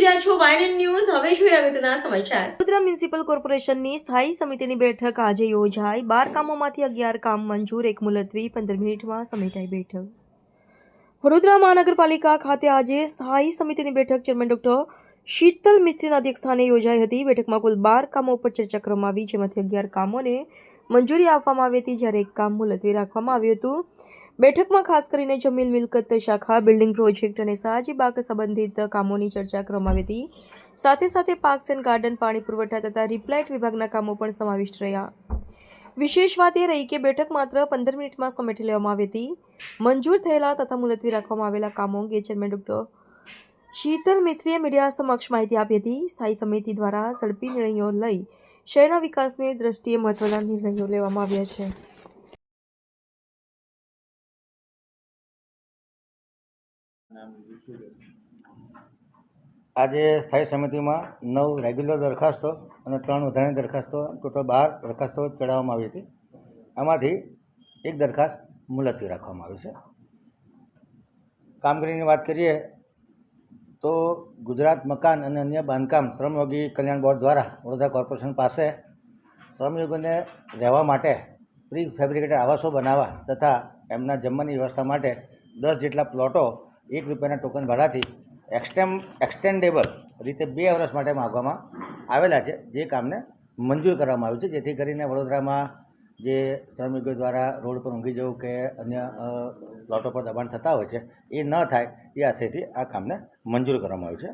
જોઈ રહ્યા છો વાયનન ન્યૂઝ. હવે જોઈએ અગત્યના સમાચાર. વડોદરા મ્યુનિસિપલ કોર્પોરેશનની સ્થાયી સમિતિની બેઠક આજે યોજાઈ. બાર કામોમાંથી અગિયાર કામ મંજૂર, એક મુલતવી, પંદર મિનિટમાં સમેટાઈ બેઠક. વડોદરા મહાનગરપાલિકા ખાતે આજે સ્થાયી સમિતિની બેઠક. ચેરમેન ડોક્ટર શીતલ મિસ્ત્રીના અધ્યક્ષસ્થાને યોજાઈ હતી. બેઠકમાં કુલ બાર કામો ઉપર ચર્ચા કરવામાં આવી, જેમાંથી અગિયાર કામોને મંજૂરી આપવામાં આવી હતી. જ્યારે એક કામ મુલતવી રાખવામાં આવ્યું હતું. બેઠકમાં ખાસ કરીને જમીન મિલકત શાખા, બિલ્ડિંગ પ્રોજેક્ટ અને સાહજી બાગ સંબંધિત કામોની ચર્ચા કરવામાં આવી હતી. સાથે સાથે પાર્ક્સ એન્ડ ગાર્ડન, પાણી પુરવઠા તથા રિપ્લાઇટ વિભાગના કામો પણ સમાવિષ્ટ રહ્યા. વિશેષ વાત એ રહી કે બેઠક માત્ર પંદર મિનિટમાં સમેટી લેવામાં આવી હતી. મંજૂર થયેલા તથા મુલતવી રાખવામાં આવેલા કામો અંગે ચેરમેન ડોક્ટર શીતલ મિસ્ત્રીએ મીડિયા સમક્ષ માહિતી આપી હતી. સ્થાયી સમિતિ દ્વારા ઝડપી નિર્ણયો લઈ શહેરના વિકાસની દ્રષ્ટિએ મહત્વના નિર્ણયો લેવામાં આવ્યા છે. આજે સ્થાયી સમિતિમાં નવ રેગ્યુલર દરખાસ્તો અને ત્રણ વધારાની દરખાસ્તો, ટોટલ બાર દરખાસ્તો ચડાવવામાં આવી હતી. આમાંથી એક દરખાસ્ત મુલતવી રાખવામાં આવી છે. કામગીરીની વાત કરીએ તો ગુજરાત મકાન અને અન્ય બાંધકામ શ્રમયોગી કલ્યાણ બોર્ડ દ્વારા વડોદરા કોર્પોરેશન પાસે શ્રમયોગીને રહેવા માટે પ્રી ફેબ્રિકેટેડ આવાસો બનાવવા તથા એમના જમવાની વ્યવસ્થા માટે દસ જેટલા પ્લોટો એક રૂપિયાના ટોકન ભાડાથી એક્સટેમ એક્સટેન્ડેબલ રીતે બે વર્ષ માટે માગવામાં આવેલા છે, જે કામને મંજૂર કરવામાં આવ્યું છે, જેથી કરીને વડોદરામાં જે શ્રમિકો દ્વારા રોડ પર ઊંઘી જવું કે અન્ય પ્લોટો પર દબાણ થતા હોય છે, એ ન થાય, એ આશયથી આ કામને મંજૂર કરવામાં આવ્યું છે.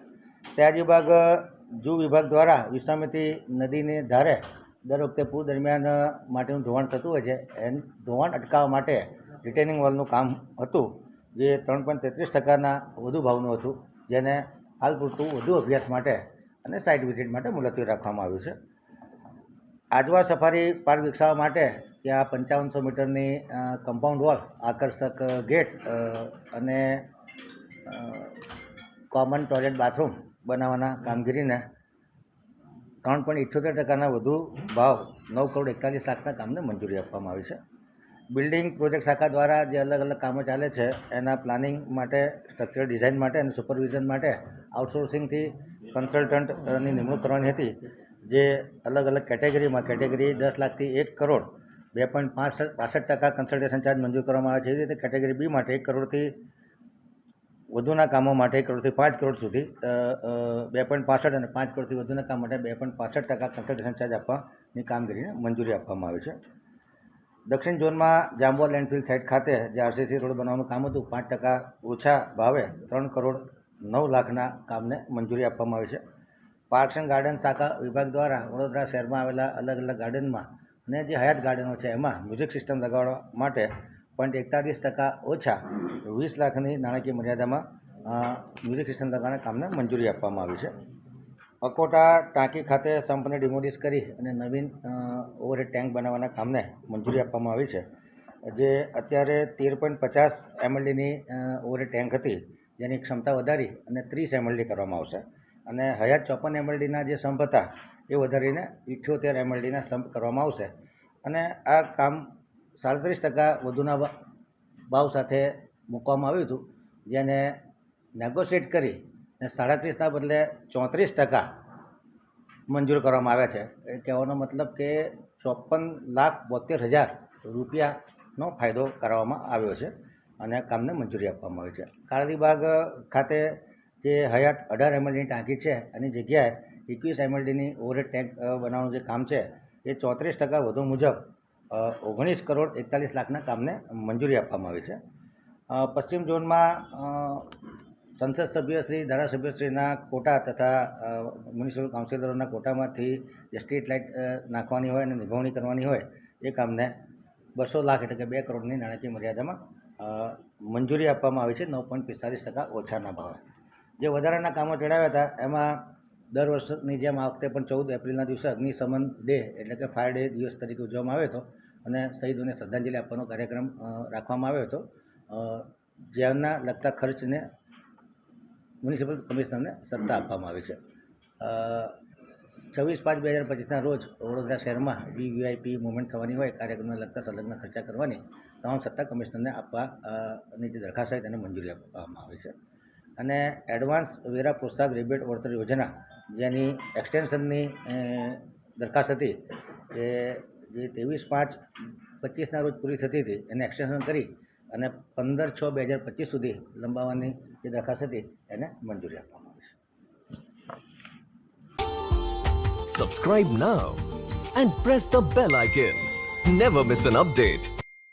સયાજી વિભાગ, જૂ વિભાગ દ્વારા વિશ્રામિતી નદીને ધારે દર વખતે પૂર દરમિયાન માટેનું ધોવાણ થતું હોય છે એ ધોવાણ અટકાવવા માટે રિટેનિંગ વોલનું કામ હતું. જે ત્રણ પોઈન્ટ તેત્રીસ ટકાના વધુ ભાવનું હતું, જેને હાલ પૂરતું વધુ અભ્યાસ માટે અને સાઇટ વિઝિટ માટે મુલતવી રાખવામાં આવ્યું છે. આજવા સફારી પાર્ક વિકસાવવા માટે ત્યાં પંચાવનસો મીટરની કમ્પાઉન્ડ વોલ આકર્ષક ગેટ અને કોમન ટોયલેટ બાથરૂમ બનાવવાના કામગીરીને ત્રણ પોઈન્ટ ઇઠ્યોતેર ટકાના વધુ ભાવ, નવ કરોડ એકતાલીસ લાખના કામને મંજૂરી આપવામાં આવી છે. બિલ્ડિંગ પ્રોજેક્ટ શાખા દ્વારા જે અલગ અલગ કામો ચાલે છે, એના પ્લાનિંગ માટે, સ્ટ્રક્ચરલ ડિઝાઇન માટે અને સુપરવિઝન માટે આઉટસોર્સિંગથી કન્સલ્ટન્ટની નિમણૂક કરવાની હતી, જે અલગ અલગ કેટેગરીમાં, કેટેગરી દસ લાખથી એક કરોડ, બે પોઈન્ટ પાંચ પાસઠ ટકા કન્સલ્ટેશન ચાર્જ મંજૂર કરવામાં આવે છે. એવી રીતે કેટેગરી બી માટે એક કરોડથી વધુના કામો માટે એક કરોડથી પાંચ કરોડ સુધી બે પોઈન્ટ પાસઠ અને પાંચ કરોડથી વધુના કામ માટે બે પોઈન્ટ પાસઠ ટકા કન્સલ્ટેશન ચાર્જ આપવાની કામગીરીને મંજૂરી આપવામાં આવે છે. દક્ષિણ ઝોનમાં જાંબુઆ લેન્ડફિલ સાઇટ ખાતે, જે આરસીસી રોડ બનાવવાનું કામ હતું, પાંચ ટકા ઓછા ભાવે ત્રણ કરોડ નવ લાખના કામને મંજૂરી આપવામાં આવી છે. પાર્ક્સ એન્ડ ગાર્ડન શાખા વિભાગ દ્વારા વડોદરા શહેરમાં આવેલા અલગ અલગ ગાર્ડનમાં અને જે હયાત ગાર્ડનો છે, એમાં મ્યુઝિક સિસ્ટમ લગાડવા માટે પોઈન્ટ એકતાલીસ ટકા ઓછા વીસ લાખની નાણાકીય મર્યાદામાં મ્યુઝિક સિસ્ટમ લગાવવાના કામને મંજૂરી આપવામાં આવી છે. અકોટા ટાંકી ખાતે સંપને ડિમોલિશ કરી અને નવીન ઓવરહેડ ટેન્ક બનાવવાના કામને મંજૂરી આપવામાં આવી છે. જે અત્યારે તેર પોઈન્ટ પચાસ એમએલડીની ઓવરહેડ ટેન્ક હતી. જેની ક્ષમતા વધારી અને ત્રીસ એમએલડી કરવામાં આવશે. અને હયાત ચોપન એમએલડીના જે સંપ હતા, એ વધારીને ઇઠ્યોતેર એમએલડીના સંપ કરવામાં આવશે. અને આ કામ સાડત્રીસ ટકા વધુના ભાવ સાથે મૂકવામાં આવ્યું હતું. જેને નેગોશિએટ કરી ને સાડત્રીસના બદલે ચોત્રીસ ટકા મંજૂર કરવામાં આવ્યા છે. એ કહેવાનો મતલબ કે ચોપન લાખ બોતેર હજાર રૂપિયાનો ફાયદો કરવામાં આવ્યો છે અને કામને મંજૂરી આપવામાં આવી છે. કાળીબાગ ખાતે જે હયાત અઢાર એમએલડીની ટાંકી છે એની જગ્યાએ એકવીસ એમએલડીની ઓવરહેડ ટેન્ક બનાવવાનું જે કામ છે એ ચોત્રીસ ટકા વધુ મુજબ ઓગણીસ કરોડ એકતાલીસ લાખના કામને મંજૂરી આપવામાં આવી છે. પશ્ચિમ ઝોનમાં સંસદ સભ્યશ્રી ધારાસભ્યશ્રીના કોટા તથા મ્યુનિસિપલ કાઉન્સિલરોના કોટામાંથી જે સ્ટ્રીટ લાઇટ નાખવાની હોય અને નિભાવણી કરવાની હોય, એ કામને બસો લાખ એટલે કે બે કરોડની નાણાકીય મર્યાદામાં મંજૂરી આપવામાં આવી છે, નવ પોઈન્ટ પિસ્તાલીસ ટકા ઓછાના ભાવે. જે વધારાના કામો ચડાવ્યા હતા, એમાં દર વર્ષની જેમ આ વખતે પણ ચૌદ એપ્રિલના દિવસે અગ્નિશમન ડે એટલે કે ફાયર ડે દિવસ તરીકે ઉજવવામાં આવ્યો હતો અને શહીદોને શ્રદ્ધાંજલિ આપવાનો કાર્યક્રમ રાખવામાં આવ્યો હતો. જેના લગતા ખર્ચને મ્યુનિસિપલ કમિશનરને સત્તા આપવામાં આવી છે. છવ્વીસ પાંચ બે હજાર પચીસના રોજ વડોદરા શહેરમાં વીવીઆઈપી મુવમેન્ટ થવાની હોય કાર્યક્રમને લગતા સંલગ્ન ખર્ચા કરવાની તમામ સત્તા કમિશનરને આપવાની જે દરખાસ્ત હોય તેને મંજૂરી આપવામાં આવી છે. અને એડવાન્સ વેરા પ્રોત્સાહક રિબેટ વળતર યોજના જેની એક્સટેન્શનની દરખાસ્ત હતી એ જે ત્રેવીસ પાંચ પચીસના રોજ પૂરી થતી હતી એને એક્સટેન્શન કરી અને પંદર છ બે હજાર પચીસ સુધી લંબાવવાની જે દરખાસ્ત હતી એને મંજૂરી આપવામાં આવી છે Subscribe now and press the bell icon. Never miss an update.